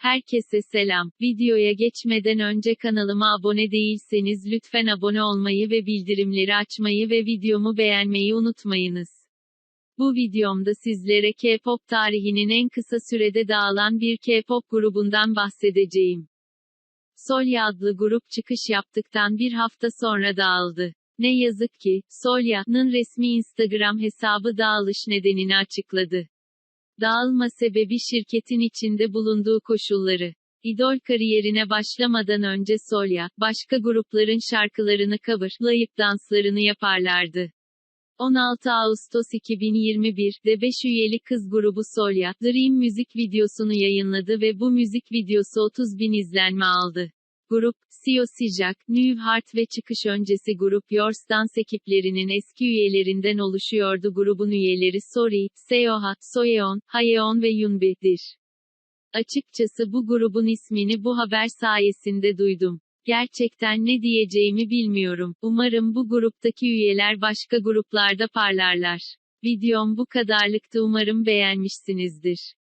Herkese selam. Videoya geçmeden önce kanalıma abone değilseniz lütfen abone olmayı ve bildirimleri açmayı ve videomu beğenmeyi unutmayınız. Bu videomda sizlere K-pop tarihinin en kısa sürede dağılan bir K-pop grubundan bahsedeceğim. Solya adlı grup çıkış yaptıktan bir hafta sonra dağıldı. Ne yazık ki, Solya'nın resmi Instagram hesabı dağılış nedenini açıkladı. Dağılma sebebi şirketin içinde bulunduğu koşulları. İdol kariyerine başlamadan önce Solya, başka grupların şarkılarını coverlayıp danslarını yaparlardı. 16 Ağustos 2021'de 5 üyeli kız grubu Solya, Dream müzik videosunu yayınladı ve bu müzik videosu 30 bin izlenme aldı. Grup, Sio Sijak, New Heart ve çıkış öncesi grup Yours Dance ekiplerinin eski üyelerinden oluşuyordu. Grubun üyeleri Sori, Seoha, Soyeon, Hayeon ve Yunbi'dir. Açıkçası bu grubun ismini bu haber sayesinde duydum. Gerçekten ne diyeceğimi bilmiyorum. Umarım bu gruptaki üyeler başka gruplarda parlarlar. Videom bu kadarlıktı umarım beğenmişsinizdir.